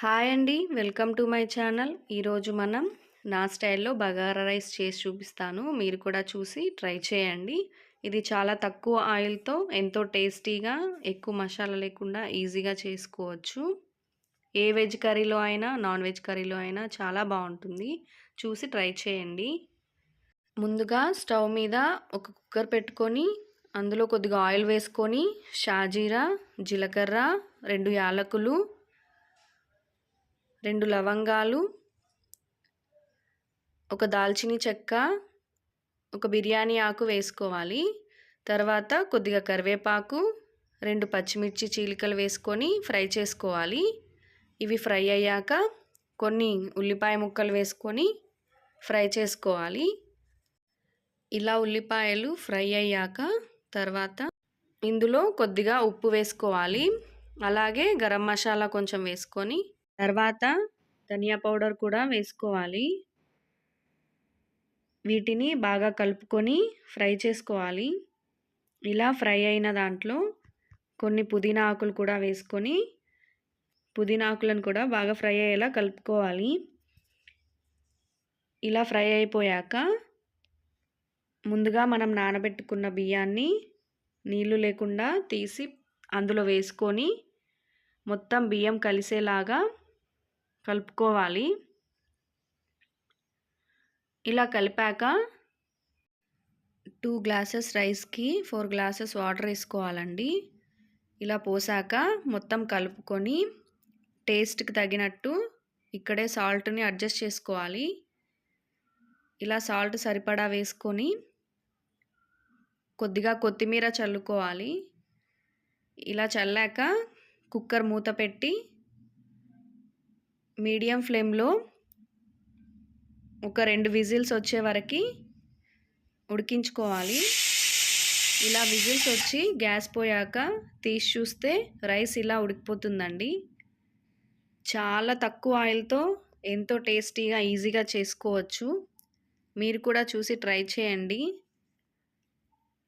Hi అండి. Welcome to my channel. ఈరోజు మనం నా స్టైల్లో బగారా రైస్ చేసి చూపిస్తాను. మీరు కూడా చూసి ట్రై చేయండి. ఇది చాలా తక్కువ ఆయిల్తో ఎంతో టేస్టీగా ఎక్కువ మసాలా లేకుండా ఈజీగా చేసుకోవచ్చు. ఏ వెజ్ కర్రీలో అయినా నాన్ వెజ్ కర్రీలో అయినా చాలా బాగుంటుంది. చూసి ట్రై చేయండి. ముందుగా స్టవ్ మీద ఒక కుక్కర్ పెట్టుకొని అందులో కొద్దిగా ఆయిల్ వేసుకొని షాజీరా జీలకర్ర రెండు యాలకులు రెండు లవంగాలు ఒక దాల్చిని చెక్క ఒక బిర్యానీ ఆకు వేసుకోవాలి. తర్వాత కొద్దిగా కరివేపాకు రెండు పచ్చిమిర్చి చీలికలు వేసుకొని ఫ్రై చేసుకోవాలి. ఇవి ఫ్రై అయ్యాక కొన్ని ఉల్లిపాయ ముక్కలు వేసుకొని ఫ్రై చేసుకోవాలి. ఇలా ఉల్లిపాయలు ఫ్రై అయ్యాక తర్వాత ఇందులో కొద్దిగా ఉప్పు వేసుకోవాలి. అలాగే గరం మసాలా కొంచెం వేసుకొని తర్వాత ధనియా పౌడర్ కూడా వేసుకోవాలి. వీటిని బాగా కలుపుకొని ఫ్రై చేసుకోవాలి. ఇలా ఫ్రై అయిన దాంట్లో కొన్ని పుదీనా ఆకులు కూడా వేసుకొని పుదీనా ఆకులను కూడా బాగా ఫ్రై అయ్యేలా కలుపుకోవాలి. ఇలా ఫ్రై అయిపోయాక ముందుగా మనం నానబెట్టుకున్న బియ్యాన్ని నీళ్ళు లేకుండా తీసి అందులో వేసుకొని మొత్తం బియ్యం కలిసేలాగా కలుపుకోవాలి. ఇలా కలిపాక టూ గ్లాసెస్ రైస్కి ఫోర్ గ్లాసెస్ వాటర్ వేసుకోవాలండి. ఇలా పోసాక మొత్తం కలుపుకొని టేస్ట్కి తగినట్టు ఇక్కడే సాల్ట్ని అడ్జస్ట్ చేసుకోవాలి. ఇలా సాల్ట్ సరిపడా వేసుకొని కొద్దిగా కొత్తిమీర చల్లుకోవాలి. ఇలా చల్లాక కుక్కర్ మూత పెట్టి మీడియం ఫ్లేమ్లో ఒక రెండు విజిల్స్ వచ్చే వరకు ఉడికించుకోవాలి. ఇలా విజిల్స్ వచ్చి గ్యాస్ పోయాక తీసి చూస్తే రైస్ ఇలా ఉడికిపోతుందండి. చాలా తక్కువ ఆయిల్తో ఎంతో టేస్టీగా ఈజీగా చేసుకోవచ్చు. మీరు కూడా చూసి ట్రై చేయండి.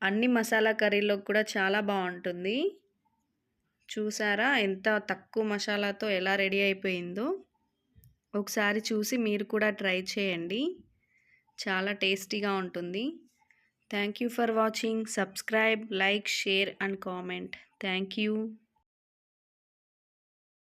అన్ని మసాలా కర్రీలో కూడా చాలా బాగుంటుంది. చూసారా? ఎంత తక్కువ మసాలాతో ఎలా రెడీ అయిపోయిందో. ఒకసారి చూసి మీరు కూడా ట్రై చేయండి. చాలా టేస్టీగా ఉంటుంది. Thank you for watching. Subscribe like share and comment. Thank you.